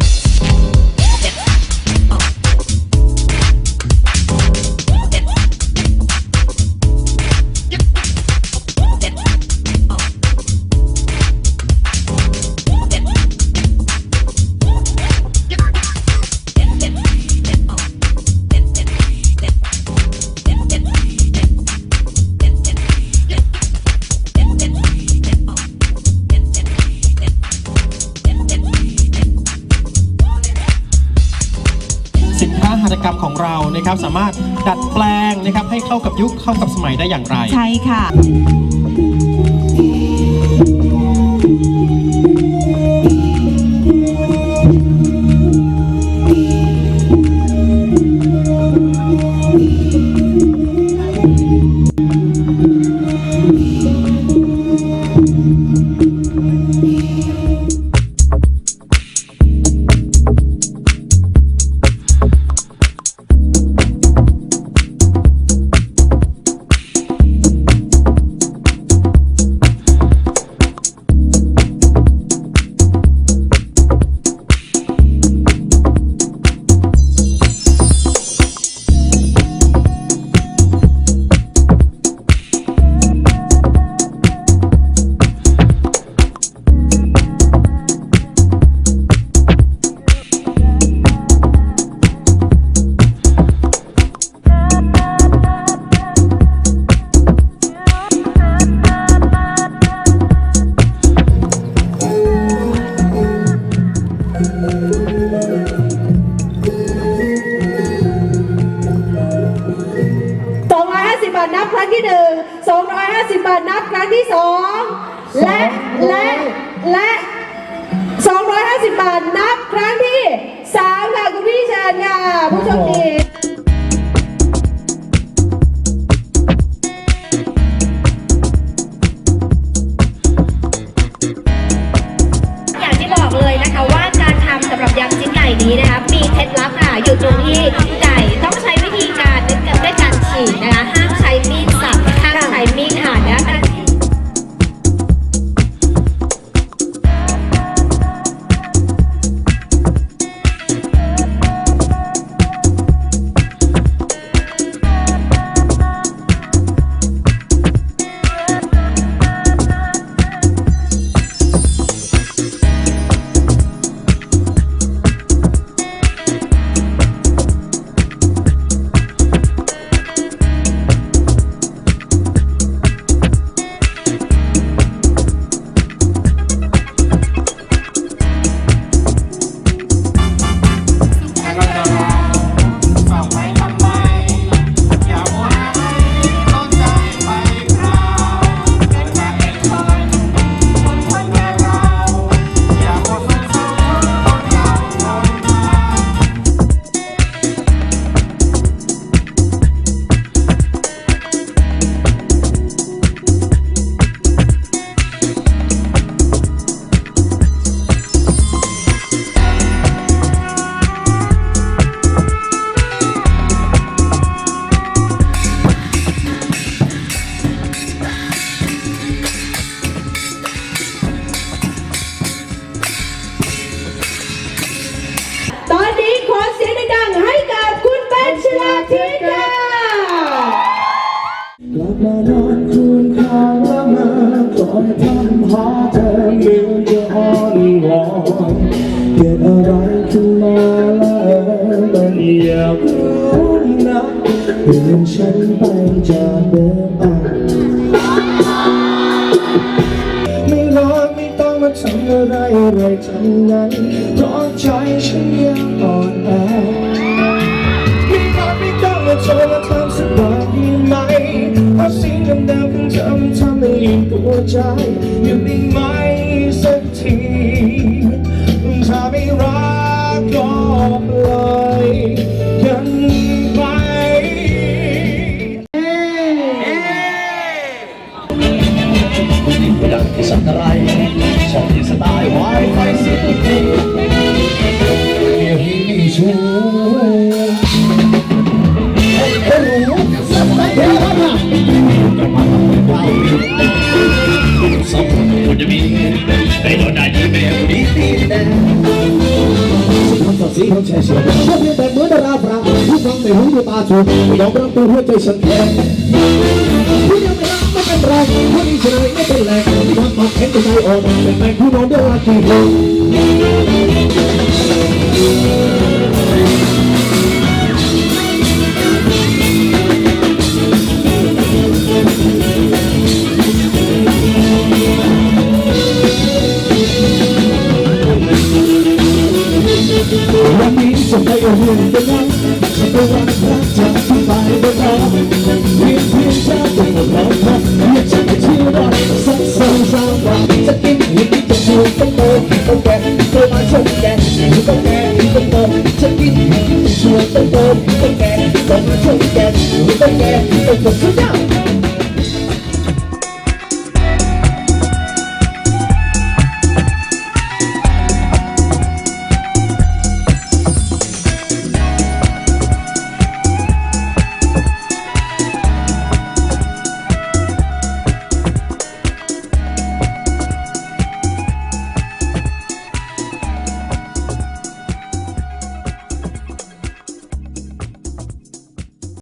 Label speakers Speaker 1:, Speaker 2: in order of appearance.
Speaker 1: Yeah. ของเรานะครับสามารถดัดแปลงนะครับให้เข้ากับยุคเข้ากับสมัยได้อย่างไร
Speaker 2: ใช่ค่ะ
Speaker 3: บาทนับครั้งที่หนึ่ง250บาทนับครั้งที่สองและและและ250บาทนับครั้งที่สามค่ะคุณพี่เชิญค่ะผู้โชคดี
Speaker 4: อย่างที่บอกเลยนะคะว่าการทำสำหรับยำชิ้นไก่นี้นะคะ ฉัน
Speaker 5: ไปจากเดิมอะไม่รอไม่ต้องมาทำอะไรอะไรทั้งนั้นเพราะใจฉันยังอ่อนแอ ผู้ฟังไม่หูดูตาจูยอมรับตัวหัวใจฉันแข็งผู้ยังไม่รักไม่เป็นไรผู้นี้เฉยไม่เป็นแรงที่ทำมาแข็งใจอ่อนเป็นแมงผู้นอนเดียวลากี่คนวันนี้จะไปเอาเรื่องเป็นยัง จะไปวันรักจะที่ไปบนน้องเพียงเพียงจะเป็นคนร้องเราะอยากจะไปเที่ยวรอสักสองสามวันจะกินหินจะชูต้องโตต้องแก่ต้องมาชมแก่ต้องแก่ต้องโตจะกินหินชวนต้องโตต้องแก่ต้องมาชมแก่ต้องแก่ต้องโต